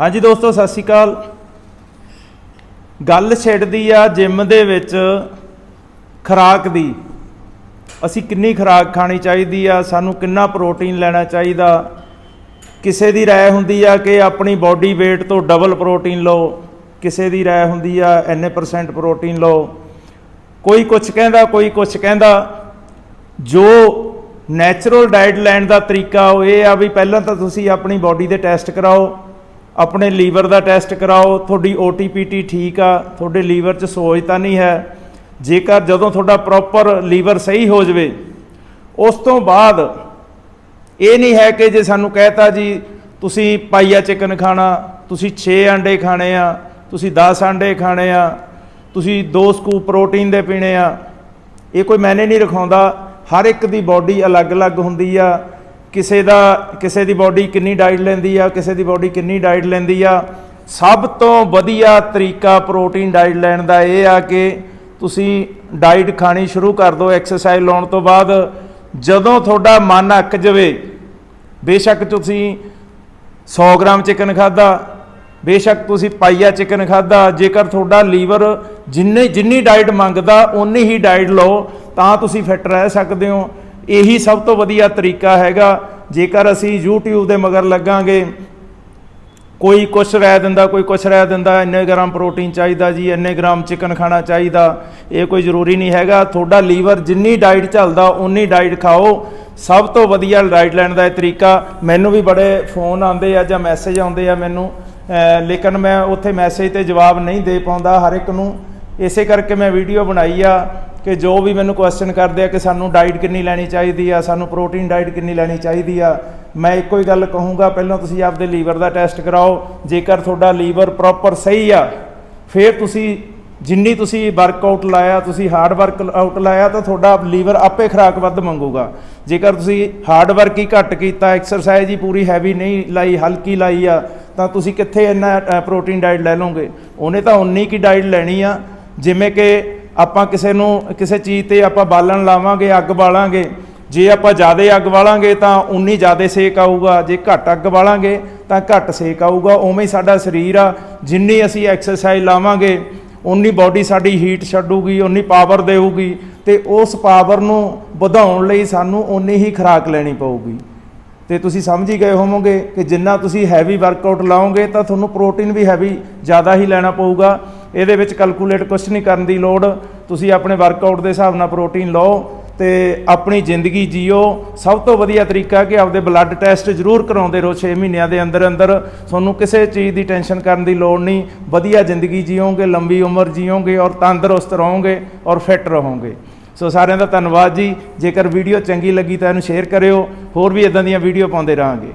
ਹਾਂਜੀ ਦੋਸਤੋ, ਸਤਿ ਸ਼੍ਰੀ ਅਕਾਲ। ਗੱਲ ਛੇੜਦੀ ਆ ਜਿਮ ਦੇ ਵਿੱਚ ਖੁਰਾਕ ਦੀ। ਅਸੀਂ ਕਿੰਨੀ ਖੁਰਾਕ ਖਾਣੀ ਚਾਹੀਦੀ ਆ, ਸਾਨੂੰ ਕਿੰਨਾ ਪ੍ਰੋਟੀਨ ਲੈਣਾ ਚਾਹੀਦਾ। ਕਿਸੇ ਦੀ ਰਾਏ ਹੁੰਦੀ ਆ ਕਿ ਆਪਣੀ ਬਾਡੀ weight ਤੋਂ ਡਬਲ ਪ੍ਰੋਟੀਨ ਲਓ। ਕਿਸੇ ਦੀ ਰਾਏ ਹੁੰਦੀ ਆ, ਇੰਨੇ ਪਰਸੈਂਟ ਪ੍ਰੋਟੀਨ ਲਓ। ਕੋਈ ਕੁਝ ਕਹਿੰਦਾ, ਕੋਈ ਕੁਝ ਕਹਿੰਦਾ। ਜੋ ਨੈਚੁਰਲ ਡਾਈਟ ਲੈਣ ਦਾ ਤਰੀਕਾ ਉਹ ਇਹ ਆ ਵੀ ਪਹਿਲਾਂ ਤਾਂ ਤੁਸੀਂ ਆਪਣੀ ਬਾਡੀ ਦੇ ਟੈਸਟ ਕਰਾਓ। ਆਪਣੇ ਲੀਵਰ ਦਾ ਟੈਸਟ ਕਰਾਓ, ਤੁਹਾਡੀ OTPT ਠੀਕ ਆ, ਤੁਹਾਡੇ ਲੀਵਰ 'ਚ ਸੋਜ ਤਾਂ ਨਹੀਂ ਹੈ। ਜੇਕਰ ਜਦੋਂ ਤੁਹਾਡਾ ਪ੍ਰੋਪਰ ਲੀਵਰ ਸਹੀ ਹੋ ਜਾਵੇ, ਉਸ ਤੋਂ ਬਾਅਦ ਇਹ ਨਹੀਂ ਹੈ ਕਿ ਜੇ ਸਾਨੂੰ ਕਹਿਤਾ ਜੀ, ਤੁਸੀਂ ਪਾਈਆ ਚਿਕਨ ਖਾਣਾ, ਤੁਸੀਂ 6 ਅੰਡੇ ਖਾਣੇ ਆ, ਤੁਸੀਂ 10 ਅੰਡੇ ਖਾਣੇ ਆ, ਤੁਸੀਂ 2 ਸਕੂਪ ਪ੍ਰੋਟੀਨ ਦੇ ਪੀਣੇ ਆ, ਇਹ ਕੋਈ ਮੈਨੇ ਨਹੀਂ ਰਖਾਉਂਦਾ। ਹਰ ਇੱਕ ਦੀ ਬਾਡੀ ਅਲੱਗ-ਅਲੱਗ ਹੁੰਦੀ ਆ ਕਿਸੇ ਦਾ, ਕਿਸੇ ਦੀ ਬਾਡੀ ਕਿੰਨੀ ਡਾਈਟ ਲੈਂਦੀ ਆ, ਕਿਸੇ ਦੀ ਬਾਡੀ ਕਿੰਨੀ ਡਾਈਟ ਲੈਂਦੀ ਆ, ਸਭ ਤੋਂ ਵਧੀਆ ਤਰੀਕਾ ਪ੍ਰੋਟੀਨ ਡਾਈਟ ਲੈਣ ਦਾ ਇਹ ਆ ਕਿ ਤੁਸੀਂ ਡਾਈਟ ਖਾਣੀ ਸ਼ੁਰੂ ਕਰ ਦਿਓ ਐਕਸਰਸਾਈਜ਼ ਲਾਉਣ ਤੋਂ ਬਾਅਦ, ਜਦੋਂ ਤੁਹਾਡਾ ਮਨ ਅੱਕ ਜਾਵੇ, ਬੇਸ਼ੱਕ ਤੁਸੀਂ 100 ਗ੍ਰਾਮ ਚਿਕਨ ਖਾਦਾ ਬੇਸ਼ੱਕ ਤੁਸੀਂ ਪਾਈਆ ਚਿਕਨ ਖਾਦਾ ਜੇਕਰ ਤੁਹਾਡਾ ਲੀਵਰ ਜਿੰਨੇ, ਜਿੰਨੀ ਡਾਈਟ ਮੰਗਦਾ, ਓਨੀ ਹੀ ਡਾਈਟ ਲਓ, ਤਾਂ ਤੁਸੀਂ ਫਿੱਟ ਰਹਿ ਸਕਦੇ ਹੋ। ਇਹੀ ਸਭ ਤੋਂ ਵਧੀਆ ਤਰੀਕਾ ਹੈਗਾ। ਜੇਕਰ ਅਸੀਂ YouTube ਦੇ ਮਗਰ ਲੱਗਾਂਗੇ, ਕੋਈ ਕੁਛ ਰਹਿ ਦਿੰਦਾ, ਕੋਈ ਕੁਛ ਰਹਿ ਦਿੰਦਾ, ਇੰਨੇ ਗ੍ਰਾਮ ਪ੍ਰੋਟੀਨ ਚਾਹੀਦਾ ਜੀ, ਇੰਨੇ ਗ੍ਰਾਮ ਚਿਕਨ ਖਾਣਾ ਚਾਹੀਦਾ, ਇਹ ਕੋਈ ਜ਼ਰੂਰੀ ਨਹੀਂ ਹੈਗਾ। ਤੁਹਾਡਾ ਲੀਵਰ ਜਿੰਨੀ ਡਾਈਟ ਚੱਲਦਾ ਉਨੀ ਡਾਈਟ ਖਾਓ। ਸਭ ਤੋਂ ਵਧੀਆ ਡਾਈਟ ਲੈਣ ਦਾ ਇਹ ਤਰੀਕਾ। ਮੈਨੂੰ ਵੀ ਬੜੇ ਫੋਨ ਆਉਂਦੇ ਆ ਜਾਂ ਮੈਸੇਜ ਆਉਂਦੇ ਆ ਮੈਨੂੰ ਲੇਕਿਨ ਮੈਂ ਉੱਥੇ ਮੈਸੇਜ ਤੇ ਜਵਾਬ ਨਹੀਂ ਦੇ ਪਾਉਂਦਾ ਹਰ ਇੱਕ ਨੂੰ। ਇਸੇ ਕਰਕੇ ਮੈਂ ਵੀਡੀਓ ਬਣਾਈ ਆ। ਕਿ ਜੋ ਵੀ ਮੈਨੂੰ ਕੁਐਸਚਨ ਕਰਦੇ ਆ ਕਿ ਸਾਨੂੰ ਡਾਈਟ ਕਿੰਨੀ ਲੈਣੀ ਚਾਹੀਦੀ ਆ, ਸਾਨੂੰ ਪ੍ਰੋਟੀਨ ਡਾਈਟ ਕਿੰਨੀ ਲੈਣੀ ਚਾਹੀਦੀ ਆ, ਮੈਂ ਇੱਕੋ ਹੀ ਗੱਲ ਕਹੂੰਗਾ, ਪਹਿਲਾਂ ਤੁਸੀਂ ਆਪਦੇ ਲੀਵਰ ਦਾ ਟੈਸਟ ਕਰਾਓ, ਜੇਕਰ ਤੁਹਾਡਾ ਲੀਵਰ ਪ੍ਰੋਪਰ ਸਹੀ ਆ, ਫਿਰ ਤੁਸੀਂ ਜਿੰਨੀ ਤੁਸੀਂ ਵਰਕਆਊਟ ਲਾਇਆ, ਤੁਸੀਂ ਹਾਰਡ ਵਰਕ ਆਊਟ ਲਾਇਆ, ਤਾਂ ਤੁਹਾਡਾ ਲੀਵਰ ਆਪੇ ਖੁਰਾਕ ਵੱਧ ਮੰਗੂਗਾ। ਜੇਕਰ ਤੁਸੀਂ ਹਾਰਡ ਵਰਕ ਹੀ ਘੱਟ ਕੀਤਾ ਐਕਸਰਸਾਈਜ਼ ਹੀ ਪੂਰੀ ਹੈਵੀ ਨਹੀਂ ਲਾਈ, ਹਲਕੀ ਲਾਈ ਆ, ਤਾਂ ਤੁਸੀਂ ਕਿੱਥੇ ਇੰਨਾ ਪ੍ਰੋਟੀਨ ਡਾਈਟ ਲੈ ਲਓਗੇ? ਉਹਨੇ ਤਾਂ ਉਨੀ ਕੀ ਡਾਈਟ ਲੈਣੀ ਆ, ਜਿਵੇਂ ਕਿ ਆਪਾਂ ਕਿਸੇ ਨੂੰ, ਕਿਸੇ ਚੀਜ਼ ਤੇ ਆਪਾਂ ਬਾਲਣ ਲਾਵਾਂਗੇ, ਅੱਗ ਬਾਲਾਂਗੇ, ਜੇ ਆਪਾਂ ਜ਼ਿਆਦਾ ਅੱਗ ਬਾਲਾਂਗੇ ਤਾਂ ਉਨੀ ਜ਼ਿਆਦਾ ਸੇਕ ਆਊਗਾ, ਜੇ ਘੱਟ ਅੱਗ ਬਾਲਾਂਗੇ ਤਾਂ ਘੱਟ ਸੇਕ ਆਊਗਾ, ਉਵੇਂ ਹੀ ਸਾਡਾ ਸਰੀਰ ਆ, ਜਿੰਨੀ ਅਸੀਂ ਐਕਸਰਸਾਈਜ਼ ਲਾਵਾਂਗੇ, ਉਨੀ ਬਾਡੀ ਸਾਡੀ ਹੀਟ ਛੱਡੂਗੀ, ਉਨੀ ਪਾਵਰ ਦੇਊਗੀ, ਤੇ ਉਸ ਪਾਵਰ ਨੂੰ ਵਧਾਉਣ ਲਈ ਸਾਨੂੰ ਉਨੀ ਹੀ ਖੁਰਾਕ ਲੈਣੀ ਪਊਗੀ। ਤੇ ਤੁਸੀਂ ਸਮਝ ਹੀ ਗਏ ਹੋਵੋਗੇ ਕਿ ਜਿੰਨਾ ਤੁਸੀਂ ਹੈਵੀ ਵਰਕਆਊਟ ਲਾਓਗੇ ਤਾਂ ਤੁਹਾਨੂੰ ਪ੍ਰੋਟੀਨ ਵੀ ਹੈਵੀ ਜ਼ਿਆਦਾ ਹੀ ਲੈਣਾ ਪਊਗਾ ਇਹਦੇ ਵਿੱਚ ਕੈਲਕੂਲੇਟ ਕੁਝ ਨਹੀਂ ਕਰਨ ਦੀ ਲੋੜ। ਤੁਸੀਂ ਆਪਣੇ ਵਰਕਆਊਟ ਦੇ ਹਿਸਾਬ ਨਾਲ ਪ੍ਰੋਟੀਨ ਲਓ ਤੇ ਆਪਣੀ ਜ਼ਿੰਦਗੀ ਜੀਓ। ਸਭ ਤੋਂ ਵਧੀਆ ਤਰੀਕਾ ਕਿ ਆਪਦੇ ਬਲੱਡ ਟੈਸਟ ਜ਼ਰੂਰ ਕਰਾਉਂਦੇ ਰਹੋ 6 ਮਹੀਨਿਆਂ ਦੇ ਅੰਦਰ ਅੰਦਰ। ਤੁਹਾਨੂੰ ਕਿਸੇ ਚੀਜ਼ ਦੀ ਟੈਨਸ਼ਨ ਕਰਨ ਦੀ ਲੋੜ ਨਹੀਂ। ਵਧੀਆ ਜ਼ਿੰਦਗੀ ਜੀਓਗੇ, ਲੰਬੀ ਉਮਰ ਜੀਓਗੇ ਔਰ ਤੰਦਰੁਸਤ ਰਹੋਗੇ ਔਰ ਫਿੱਟ ਰਹੋਗੇ। ਸੋ ਸਾਰਿਆਂ ਦਾ ਧੰਨਵਾਦ ਜੀ। ਜੇਕਰ ਵੀਡੀਓ ਚੰਗੀ ਲੱਗੀ ਤਾਂ ਇਹਨੂੰ ਸ਼ੇਅਰ ਕਰਿਓ। ਹੋਰ ਵੀ ਇਦਾਂ ਦੀਆਂ ਵੀਡੀਓ ਪਾਉਂਦੇ ਰਹਾਂਗੇ।